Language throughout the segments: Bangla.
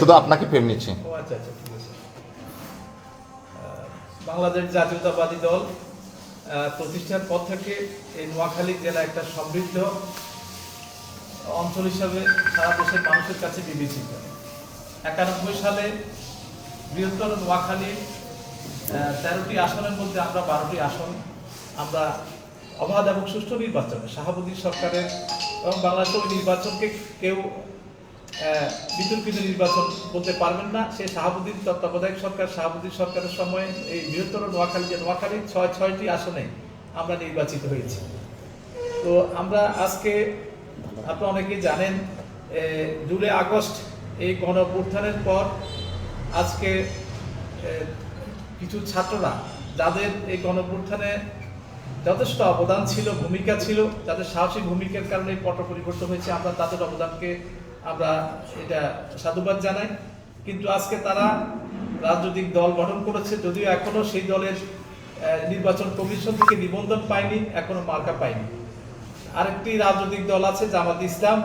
শুধু আপনাকে নিচ্ছি। আচ্ছা আচ্ছা বাংলাদেশ জাতীয়তাবাদী দল প্রতিষ্ঠার পর থেকে এই নোয়াখালী জেলা একটা সমৃদ্ধ অঞ্চল হিসাবে সারা দেশের মানুষের কাছে বিবেচিত। একানব্বই সালে বৃহত্তর নোয়াখালী তেরোটি আসনের মধ্যে আমরা বারোটি আসন, আমরা অবাধ এবং সুষ্ঠু নির্বাচনে শাহাবুদ্দিন সরকারের এবং বাংলাদেশের নির্বাচনকে কেউ বিতর্কিত নির্বাচন বলতে পারবেন না। সেই শাহাবুদ্দিন তত্ত্বাবধায়ক সরকার, শাহাবুদ্দিন সরকারের সময় এই বৃহত্তর নোয়াখালী যে নোয়াখালী ছয়, ছয়টি আসনে আমরা নির্বাচিত হয়েছি। তো আমরা আজকে আপনি অনেকেই জানেন জুলাই আগস্ট এই গণ পর আজকে কিছু ছাত্ররা যাদের এই গণ অভ্যুত্থানে যথেষ্ট অবদান ছিল, ভূমিকা ছিল, যাদের সাহসী ভূমিকার কারণে পট পরিবর্তন হয়েছে, আমরা তাদের অবদানকে আমরা এটা সাধুবাদ জানাই। কিন্তু আজকে তারা রাজনৈতিক দল গঠন করেছে, যদিও এখনও সেই দলের নির্বাচন কমিশন থেকে নিবন্ধন পায়নি, এখনও মার্কা পায়নি। আরেকটি রাজনৈতিক দল আছে, জামাত ইসলাম,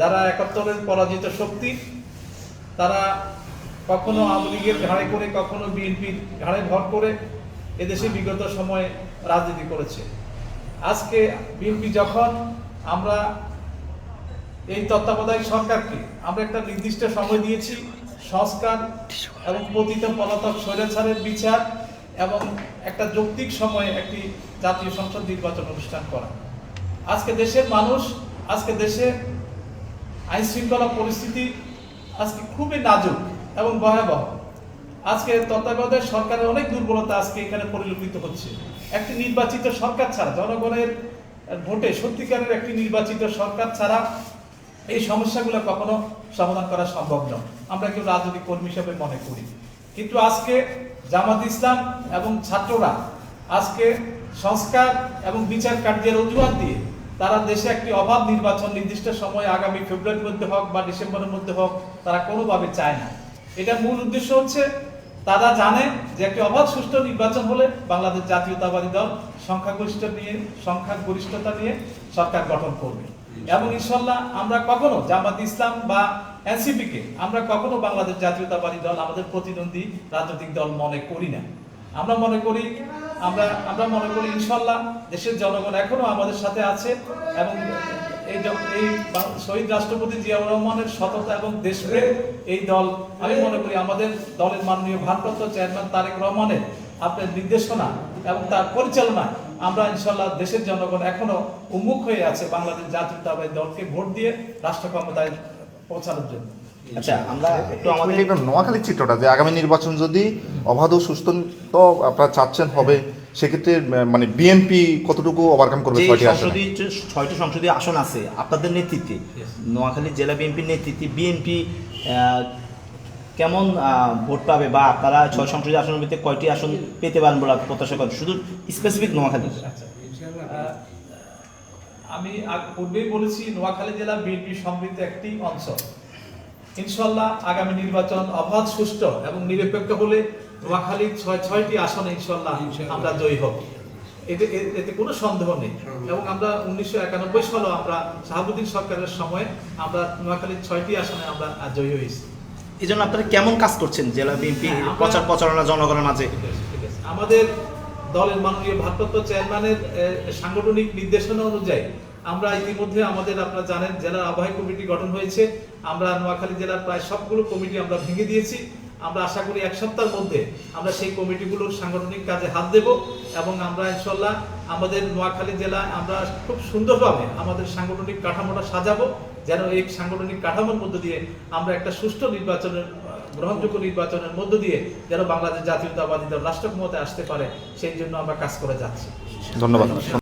যারা একাত্তরের পরাজিত শক্তি। তারা কখনো আওয়ামী লীগের ঘাড়ে করে, কখনো বিএনপির ঘাড়ে ভর করে এদেশে বিগত সময়ে রাজনীতি করেছে। আজকে বিএনপি যখন আমরা এই তত্ত্বাবধায়ক সরকারকে আমরা একটা নির্দিষ্ট সময় দিয়েছি, সংস্কার এবং পতিত পলাতক স্বৈরাচারের বিচার এবং একটা যৌক্তিক সময়ে একটি জাতীয় সংসদ নির্বাচন অনুষ্ঠান করা। আজকে দেশের মানুষ, আজকে দেশে আইন শৃঙ্খলা পরিস্থিতি আজকে খুবই নাজুক এবং ভয়াবহ। আজকে তত্ত্বাবধায়ক সরকারের অনেক দুর্বলতা আজকে এখানে পরিলক্ষিত হচ্ছে। একটি নির্বাচিত সরকার ছাড়া, জনগণের ভোটে সত্যিকারের একটি নির্বাচিত সরকার ছাড়া এই সমস্যাগুলো কখনো সমাধান করা সম্ভব নয়। আমরা কেউ রাজনৈতিক কর্মী হিসেবে মনে করি। কিন্তু আজকে জামাত ইসলাম এবং ছাত্ররা আজকে সংস্কার এবং বিচার কার্যের অজুহাত দিয়ে তারা দেশে একটি অবাধ নির্বাচন নির্দিষ্ট সময় আগামী ফেব্রুয়ারির মধ্যে হোক বা ডিসেম্বরের মধ্যে হোক, তারা কোনোভাবে চায় না। এটার মূল উদ্দেশ্য হচ্ছে, তারা জানে যে একটি অবাধ সুষ্ঠু নির্বাচন হলে বাংলাদেশ জাতীয়তাবাদী দল সংখ্যাগরিষ্ঠ নিয়ে, সংখ্যাগরিষ্ঠতা নিয়ে সরকার গঠন করবে। এবং ইনশাল্লাহ আমরা কখনো জামাত ইসলাম বা এনসিপি কে, আমরা কখনো বাংলাদেশ জাতীয়তাবাদী দল, আমাদের প্রতিদ্বন্দ্বী রাজনৈতিক দল মনে করি না। আমরা মনে করি, আমরা আমরা মনে করি ইনশাল্লাহ দেশের জনগণ এখনও আমাদের সাথে আছে এবং এই এই শহীদ রাষ্ট্রপতি জিয়াউর রহমানের সততা এবং দেশপ্রেম এই দল আমি মনে করি আমাদের দলের মাননীয় ভারপ্রাপ্ত চেয়ারম্যান তারেক রহমানের আপনার নির্দেশনা এবং তার পরিচালনায় আমরা ইনশাল্লাহ দেশের জনগণ এখনও উন্মুখ হয়ে আছে বাংলাদেশ জাতীয়তাবাদী দলকে ভোট দিয়ে রাষ্ট্র ক্ষমতায় পৌঁছানোর জন্য। আচ্ছা আমরা একটু আমাদের নোয়াখালীর চিত্রটা যে আগামী নির্বাচন যদি অবাধ সুস্থ তো আপনারা চাচ্ছেন হবে। সেক্ষেত্রে মানে বিএনপি কতটুকু ওভারকাম করবে ছয়টি আসনে? সংসদীয় ছয়টি সংসদীয় আসন আছে আপনাদের নেতৃত্বে নোয়াখালী জেলা বিএনপির নেতৃত্বে বিএনপি কেমন ভোট পাবে বা আপনারা ছয় সংসদীয় আসনের ভিতরে কয়টি আসন পেতে পারেন বলে প্রত্যাশা করেন? শুধু স্পেসিফিক নোয়াখালী। আচ্ছা আমি আগ- পূর্বেই বলেছি নোয়াখালী জেলা বিএনপি সমৃদ্ধ একটি অঞ্চল। ইনশাল্লাহ আগামী নির্বাচন অবাধ সুষ্ঠু এবং নিরপেক্ষ হলে নোয়াখালীর ছয় ছয়টি আসনে ইনশাল্লাহ আমরা জয়ী হব। এতে এতে কোনো সন্দেহ নেই। এবং আমরা উনিশশো একানব্বই সালেও আমরা শাহাবুদ্দিন সরকারের সময় আমরা নোয়াখালীর ছয়টি আসনে আমরা জয়ী হয়েছি। এই জন্য আপনারা কেমন কাজ করছেন? জেলা বিএনপি হ্যাঁ, প্রচার প্রচারণা জনগণের মাঝে? ঠিক আছে, আমাদের দলের মাননীয় ভারপ্রাপ্ত চেয়ারম্যানের সাংগঠনিক নির্দেশনা অনুযায়ী আমরা ইতিমধ্যে আমাদের আপনারা জানেন জেলার আহ্বায়ক কমিটি গঠন হয়েছে। আমরা নোয়াখালী জেলার প্রায় সবগুলো কমিটি আমরা ভেঙে দিয়েছি। আমরা আশা করি এক সপ্তাহের মধ্যে আমরা সেই কমিটিগুলোর সাংগঠনিক কাজে হাত দেব এবং আমরা ইনশাল্লাহ আমাদের নোয়াখালী জেলায় আমরা খুব সুন্দরভাবে আমাদের সাংগঠনিক কাঠামোটা সাজাবো, যেন এই সাংগঠনিক কাঠামোর মধ্য দিয়ে আমরা একটা সুষ্ঠু নির্বাচনের, গ্রহণযোগ্য নির্বাচনের মধ্য দিয়ে যেন বাংলাদেশ জাতীয়তাবাদী দল রাষ্ট্র ক্ষমতায় আসতে পারে, সেই জন্য আমরা কাজ করে যাচ্ছি। ধন্যবাদ।